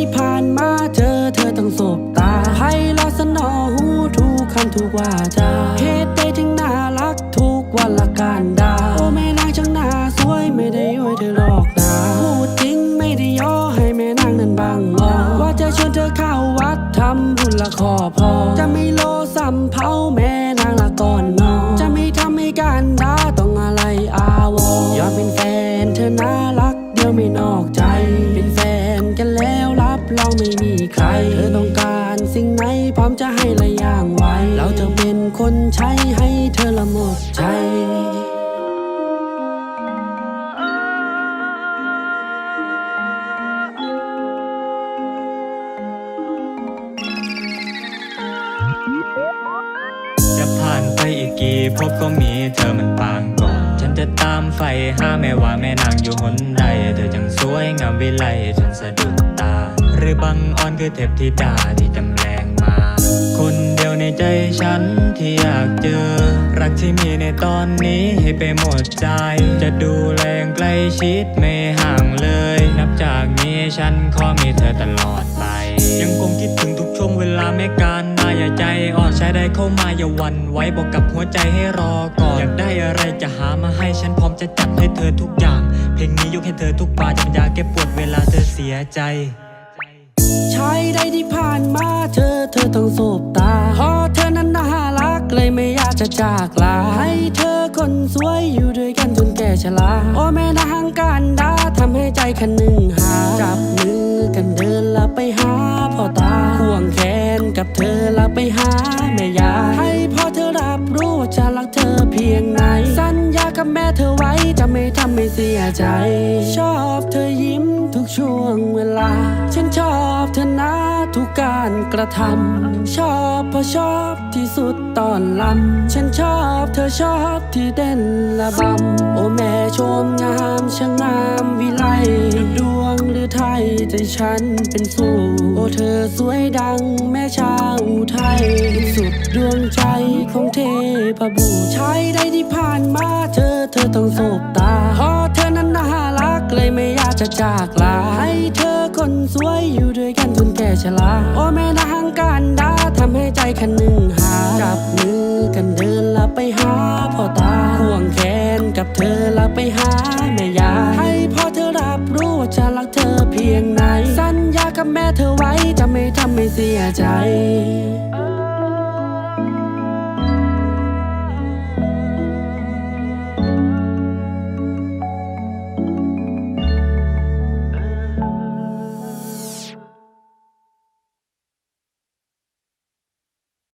ที่ผ่านมาเจอเธอต้องสบตา ให้รอสนอหูทุกคำทุกว่าจาเหตุใดถึงน่ารักทุกวันละการดา โอ้แม่นางช่างน้าสวยไม่ได้ย้อยเธอหรอกนะพูดจริงไม่ได้ย่อให้แม่นางนั้นบังออว่าจะชวนเธอเข้าวัดทำบุญละขอพอ จะไม่โลสัมเผาแม่นางละก่อนนอ คนใช้ให้เธอละหมดใจจะผ่านไปอีกกี่ภพก็มีเธอมันปางก่อน ฉันจะตามไฟหาแม่ว่าแม่นางอยู่หนใด เธอจังสวยงามวิไลจนสะดุดตา หรือบังอ่อนคือเทพธิดาที่จำแรงมา ใจฉันที่อยากเจอ รักที่มีในตอนนี้ให้ไปหมดใจ จะดูแลอย่างใกล้ชิดไม่ห่างเลย นับจากนี้ฉันขอมีเธอตลอดไป ยังคงคิดถึงทุกช่วงเวลาแม้การนาอย่าใจอ่อนใช้ได้เข้ามาอย่าวันไว้บอกกับหัวใจให้รอก่อน อยากได้อะไรจะหามาให้ฉันพร้อมจะจัดให้เธอทุกอย่าง เพลงนี้ยกให้เธอทุกบาจะเป็นยาแก้ปวดเวลาเธอเสียใจใชายใดที่ผ่านมาเธอเธอต้องสบตา จะจากลาให้เธอคนสวยอยู่ด้วยกันจนแก่ชราโอ้แม่นางการดาทำให้ใจคันหนึ่งหา จับมือกันเดินละไปหาพ่อตาควงแขนกับเธอละไปหาแม่ยายให้พ่อเธอรับรู้ว่าจะรักเธอเพียงไหน สัญญากับแม่เธอไว้จะไม่ทำให้เสียใจ ชอบเธอยิ้ม ทุกช่วงเวลา ฉันชอบเธอนะทุกการกระทำชอบเพราะชอบที่สุดตอนลำฉันชอบเธอชอบที่เต้นระบำโอแม่ชมงามช่างงามวิไลดวงหรือไทยใจฉันเป็นสู้โอเธอสวยดังแม่ชาวอุทัยสุดดวงใจของเทพบุตรชายใดที่ผ่านมาเจอเธอต้องสบตาเพราะเธอนั้นน่า จะจากลาให้เธอคนสวยอยู่ด้วยกันจนแก่ชราโอ้แม่นางการดาทำให้ใจคันหนึ่งหาจับมือกันเดินละไปหาพ่อตาควงแขนกับเธอละไปหาแม่ยายให้พ่อเธอรับรู้ว่าจะรักเธอเพียงไหน สัญญากับแม่เธอไว้จะไม่ทำให้เสียใจ